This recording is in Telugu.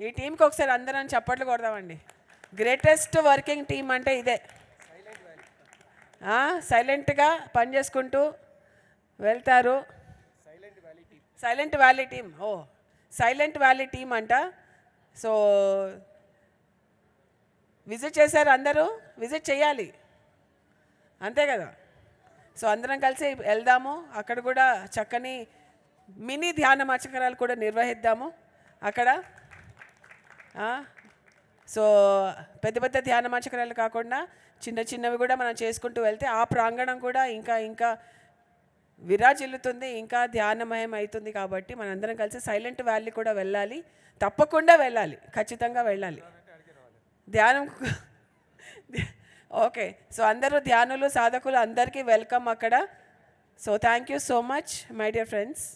ఈ టీంకి ఒకసారి అందరం చప్పట్లు కొడదామండి. గ్రేటెస్ట్ వర్కింగ్ టీం అంటే ఇదే. సైలెంట్గా పని చేసుకుంటూ వెళ్తారు. సైలెంట్ వ్యాలీ టీం ఓ సైలెంట్ వ్యాలీ టీం అంట. సో విజిట్ చేశారు అందరూ. విజిట్ చేయాలి. అంతే కదా. సో అందరం కలిసి వెళ్దాము. అక్కడ కూడా చక్కని మినీ ధ్యాన మచకరాలు కూడా నిర్వహిద్దాము. అక్కడ సో పెద్ద పెద్ద ధ్యాన మంచకరాలు కాకుండా చిన్న చిన్నవి కూడా మనం చేసుకుంటూ వెళ్తే ఆ ప్రాంగణం కూడా ఇంకా ఇంకా విరాజిల్లుతుంది ఇంకా ధ్యానమయం అవుతుంది కాబట్టి మనందరం కలిసి సైలెంట్ వ్యాలీ కూడా వెళ్ళాలి. తప్పకుండా వెళ్ళాలి. ఖచ్చితంగా వెళ్ళాలి. ధ్యానం ఓకే. సో అందరూ ధ్యానులు సాధకులు అందరికీ వెల్కమ్ అక్కడ. So thank you so much my dear friends.